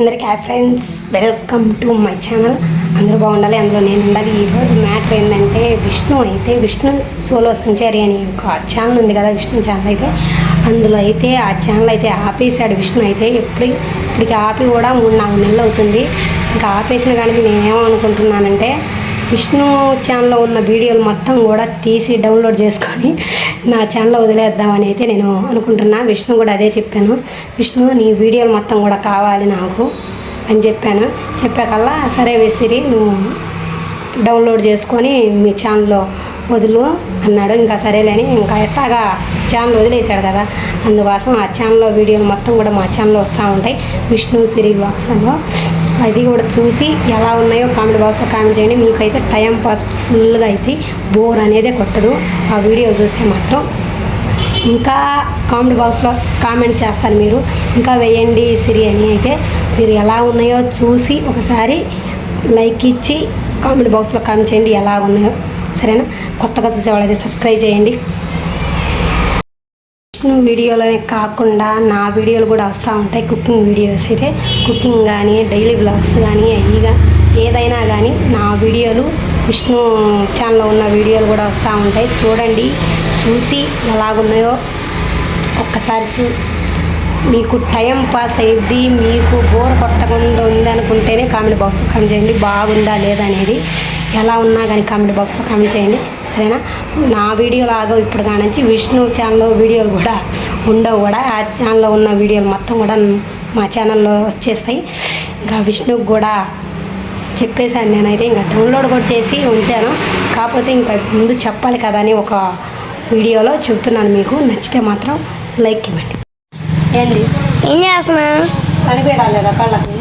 అందరికీ hi friends welcome to my channel. అందరూ బాగుండాలి అందులో నేను ఉండాలి. ఈరోజు మ్యాటర్ ఏంటంటే విష్ణు అయితే విష్ణు సోలో సంచారి అని ఒక ఛానల్ ఉంది కదా విష్ణు ఛానల్ అయితే. అందులో అయితే ఆ ఛానల్ అయితే ఆపేశాడు విష్ణు అయితే. ఎప్పుడు ఇప్పటికి ఆపి కూడా మూడు నాలుగు నెలలు అవుతుంది. ఇంకా ఆపేసిన కానీ నేనేమనుకుంటున్నానంటే విష్ణు ఛానల్లో ఉన్న వీడియోలు మొత్తం కూడా తీసి డౌన్లోడ్ చేసుకొని నా ఛానల్లో వదిలేద్దామని అయితే నేను అనుకుంటున్నా. విష్ణు కూడా అదే చెప్పాను. విష్ణు నీ వీడియోలు మొత్తం కూడా కావాలి నాకు అని చెప్పాను. చెప్పాకల్లా సరే విసిరి నువ్వు డౌన్లోడ్ చేసుకొని మీ ఛానల్లో వదులు అన్నాడు. ఇంకా సరేలేని ఇంకా ఎట్టాగా ఛానల్ వదిలేశాడు కదా. అందుకోసం ఆ ఛానల్లో వీడియోలు మొత్తం కూడా మా ఛానల్లో వస్తూ ఉంటాయి. విష్ణు సిరి బాక్స్లో అది కూడా చూసి ఎలా ఉన్నాయో కామెంట్ బాక్స్లో కామెంట్ చేయండి. మీకైతే టైం పాస్ ఫుల్గా అయితే బోర్ అనేది కొట్టదు. ఆ వీడియో చూస్తే మాత్రం ఇంకా కామెంట్ బాక్స్లో కామెంట్ చేస్తారు మీరు. ఇంకా వేయండి సిరి అని అయితే మీరు ఎలా ఉన్నాయో చూసి ఒకసారి లైక్ ఇచ్చి కామెంట్ బాక్స్లో కామెంట్ చేయండి ఎలా ఉన్నాయో. సరేనా? కొత్తగా చూసేవాళ్ళైతే సబ్స్క్రైబ్ చేయండి. విష్ణు వీడియోలనే కాకుండా నా వీడియోలు కూడా వస్తూ ఉంటాయి. కుకింగ్ వీడియోస్ అయితే. కుకింగ్ కానీ డైలీ బ్లాగ్స్ కానీ అయ్యిగా ఏదైనా కానీ నా వీడియోలు విష్ణు ఛానల్లో ఉన్న వీడియోలు కూడా వస్తూ ఉంటాయి. చూడండి చూసి ఎలాగున్నాయో. ఒక్కసారి చూ మీకు టైం పాస్ అయ్యిద్ది. మీకు బోర్ కొట్టకుండా ఉందనుకుంటేనే కామెడీ కామెంట్ బాక్స్లో కామెంట్ చేయండి. బాగుందా లేదా అనేది. ఎలా ఉన్నా కానీ కామెంట్ బాక్స్లో కామెంట్ చేయండి. సరేనా నా వీడియో లాగా ఇప్పుడు కానించి విష్ణు ఛానల్లో వీడియోలు కూడా ఉండవు కూడా. ఆ ఛానల్లో ఉన్న వీడియోలు మొత్తం కూడా మా ఛానల్లో వచ్చేస్తాయి. ఇంకా విష్ణుకి కూడా చెప్పేశాను నేనైతే. ఇంకా డౌన్లోడ్ కూడా చేసి ఉంచాను. కాకపోతే ఇంకా ముందు చెప్పాలి కదా అని ఒక వీడియోలో చెప్తున్నాను మీకు. నచ్చితే మాత్రం లైక్ ఇవ్వండి. ఏంది? ఏం చేస్తున్నా? కలిపేయడాలి లేదా కళ్ళకి?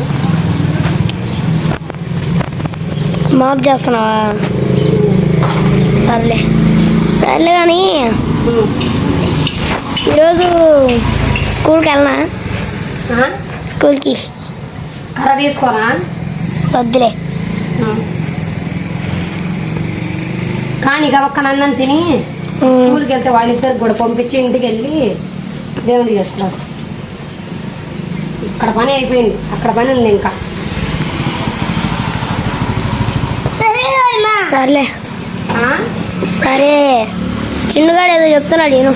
మాప్ చేస్తున్నావా? సర్లే. సర్లే కానీ ఈరోజు స్కూల్కి వెళ్ళనా? స్కూల్కి. కర్ర తీసుకోరా వద్దులే. కానీ గవక్కన అన్నం తిని స్కూల్కి వెళ్తే వాళ్ళిద్దరికి కూడా పంపించి ఇంటికి వెళ్ళి దేవుడికి చేసుకున్నారు ఇక్కడ పని అయిపోయింది. అక్కడ పని ఉంది ఇంకా. సర్లే? సరే. చిన్నగాడు ఏదో చెప్తున్నాడు నేను.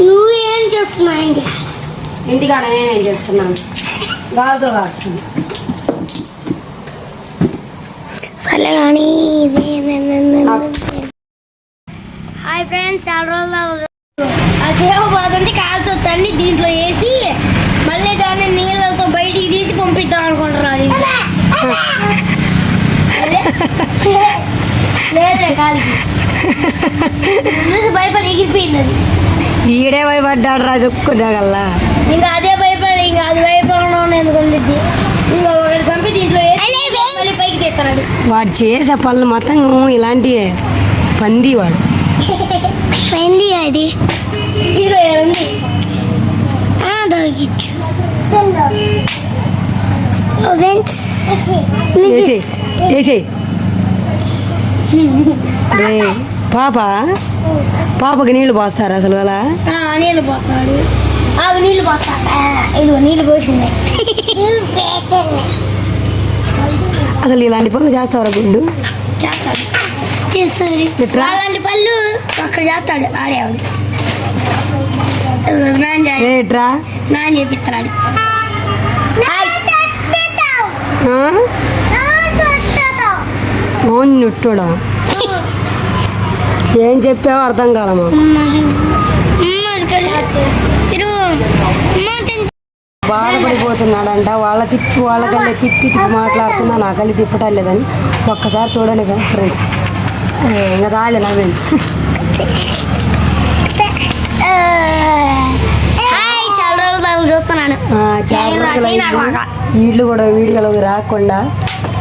నువ్వు ఏం చేస్తున్నా ఇంటి ఇంటికాడ నేనేం చేస్తున్నాను. గాజులు కాస్తుంది. సర్లే కానీ హాయ్ ఫ్రెండ్స్ చాలా రోజులు అదే పోతుంటే కాలుతో తన్ని దీంట్లో వేసి కాలికి చూసి భయపడి ఎగిరిపోయింది అది ఈడే భయపడ్డాడు రా దుక్కునేగల్లా ఇంకా అదే భయపడి ఇంకా అది భయపడడం ఎందుకు ఉండిద్ది ఇంకా ఒకటి చంపి దీంట్లో వేసి మళ్ళీ పైకి తీస్తున్నాడు వాడు చేసే పనులు మొత్తం ఇలాంటి పంది వాడు పెండి అది ఇదిగో ఈడ ఉంది దొరికిచ్చు వేసి వేసి పాప? పాపకి నీళ్ళు పోస్తారు అసలు అలా? నీళ్ళు పోతాడు అవి నీళ్ళు పోతాడు ఇదిగో నీళ్ళు పోసింది. అసలు ఇలాంటి పనులు చేస్తావరా గుండు? చేస్తాడు. చేస్తుంది? అలాంటి పళ్ళు అక్కడ చేస్తాడు ఆడేవాడు. స్నానం చేయాలి రేట్రా? స్నానం చేపిస్తున్నాడు మౌన్ చుట్టూడా ఏం చెప్పావో అర్థం కాలమా బాధపడిపోతున్నాడంట. వాళ్ళ తిప్పి వాళ్ళకల్లి తిప్పి తిప్పి మాట్లాడుతున్నా. నా కల్లి తిప్పటం లేదని ఒక్కసారి చూడండి ఫ్రెండ్స్ ఇంకా రాలే దాకా చూస్తున్నాను. చాలా. వీళ్ళు కూడా వీడియోలోకి రాకుండా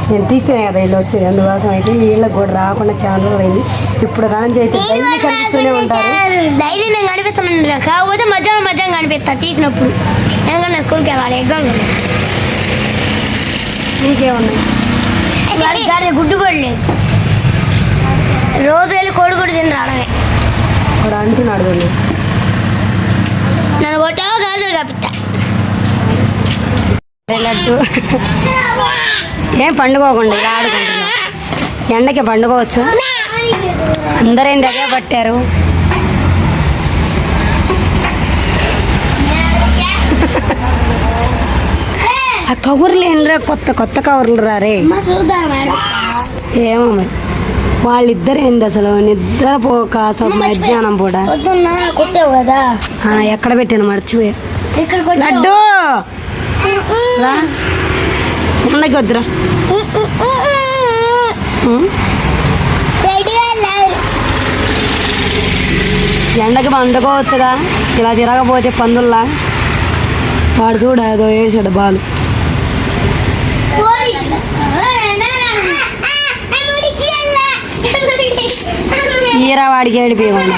నేను తీస్తేనే కదా వీళ్ళు వచ్చేది. అందుకోసం అయితే వీళ్ళకి కూడా రాకుండా చాలా రోజులు అయింది ఇప్పుడు రాని అయితే డైలీ కనిపిస్తూనే ఉంటారు. డైలీ నేను కనిపిస్తాను. కాకపోతే మధ్యాహ్నం మధ్యాహ్నం కనిపిస్తా తీసినప్పుడు. ఎందుకంటే స్కూల్కి వెళ్ళాలి ఎగ్జామ్స్ నీకేమున్నాయి గాడి గుడ్డు కూడా లేదు. రోజు వెళ్ళి కోడి గుడ్డు తిని రావడమే. వాడు అంటున్నాడు వీళ్ళు ఫోటో కాదు కపిత లడ్డు ఏం పండుకోకుండా ఇలా ఆడుకుంటున్నాం ఎండకి పండుకోవచ్చు. అందరేం దగ్గర పట్టారు? ఆ కవర్లు ఏంద్రా కొత్త కొత్త కవర్లు రారే ఏమో మరి. వాళ్ళిద్దరు ఏంది అసలు? నిద్రపోక అసలు మధ్యాహ్నం పూట. ఎక్కడ పెట్టాను? మర్చిపోయా. లడ్డు! రా. ఎండకి వద్దురా ఎండకి పండుకోవచ్చుగా ఇలా తిరగపోతే పందుల్లా. వాడు చూడ ఏదో వేసాడు బాలు. ఈరా వాడికి ఏడిపోయకుండా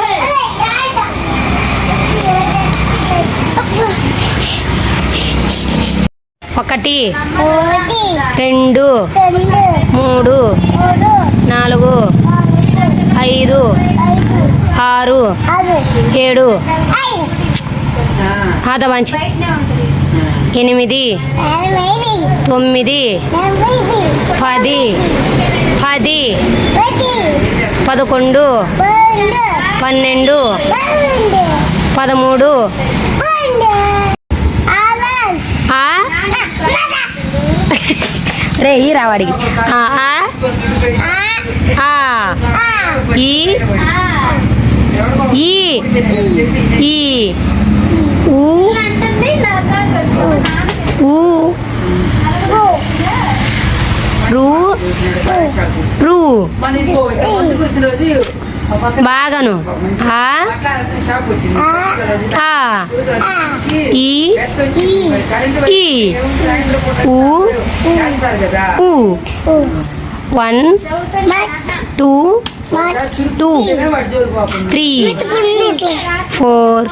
ఒకటి రెండు మూడు నాలుగు ఐదు ఆరు ఏడు ఆద మంచి. ఎనిమిది తొమ్మిది పది పది పదకొండు పన్నెండు పదమూడు ఆ? రే ఈ రావాడికి ఆ ఈ ఈ ఈ ఊ ఊ రూ రూ. బాగాను. ఆ ఆ ఈ ఈ ఊ ఊ one two two three four